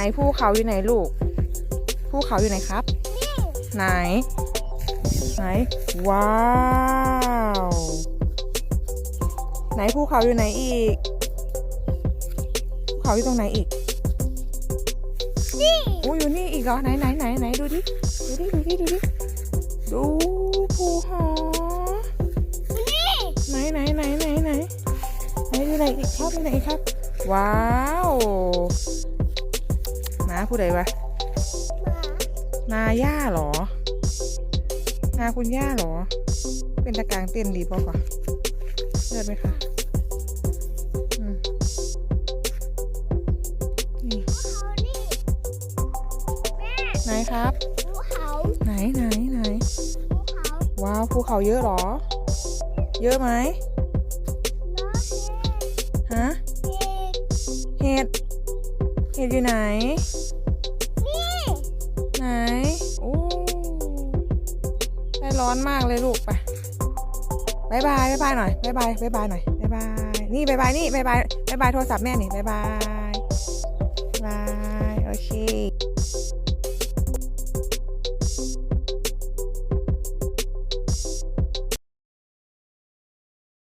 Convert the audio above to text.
นภูเขาอยู่ไหนลูกภูเขาอยู่ไหนครับ ไหน ไหน ว้าว ไหนภูเขาอยู่ไหนอีกภูเขาอยู่ตรงไหนอีกนี่อู้อยู่นี่อีกเหรอไหนไหนไหนไหนดูดิดูดิดูดิดูดิดูภูหอนี่ไหนไหนไหนไหนไหนไหนอยู่ไหนอีกครับอยู่ไหนอีกครับ ว้าวนา ผู้ใดวะหมานาย่าเหรอ นาคุณย่าเหรอ เป็นตะกลางเต้นดีป่ะก่ะเลือดไหมคะอืมนี่เขานี่แม่ไหนครับภูเขาไหนไหนไหนภูเขาว้าวภูเขาเยอะเหรอ เยอะไหมน้องฮะเห็ด เห็ดเห็ดอยู่ไหน นี่ ไหน โอ้ได้ร้อนมากเลยลูกไปบายบายบายบายหน่อยบายบายบายบายหน่อยบายบาย นี่บายบายนี่บายบายบายบายโทรศัพท์แม่นี่บายบายบาย โอเค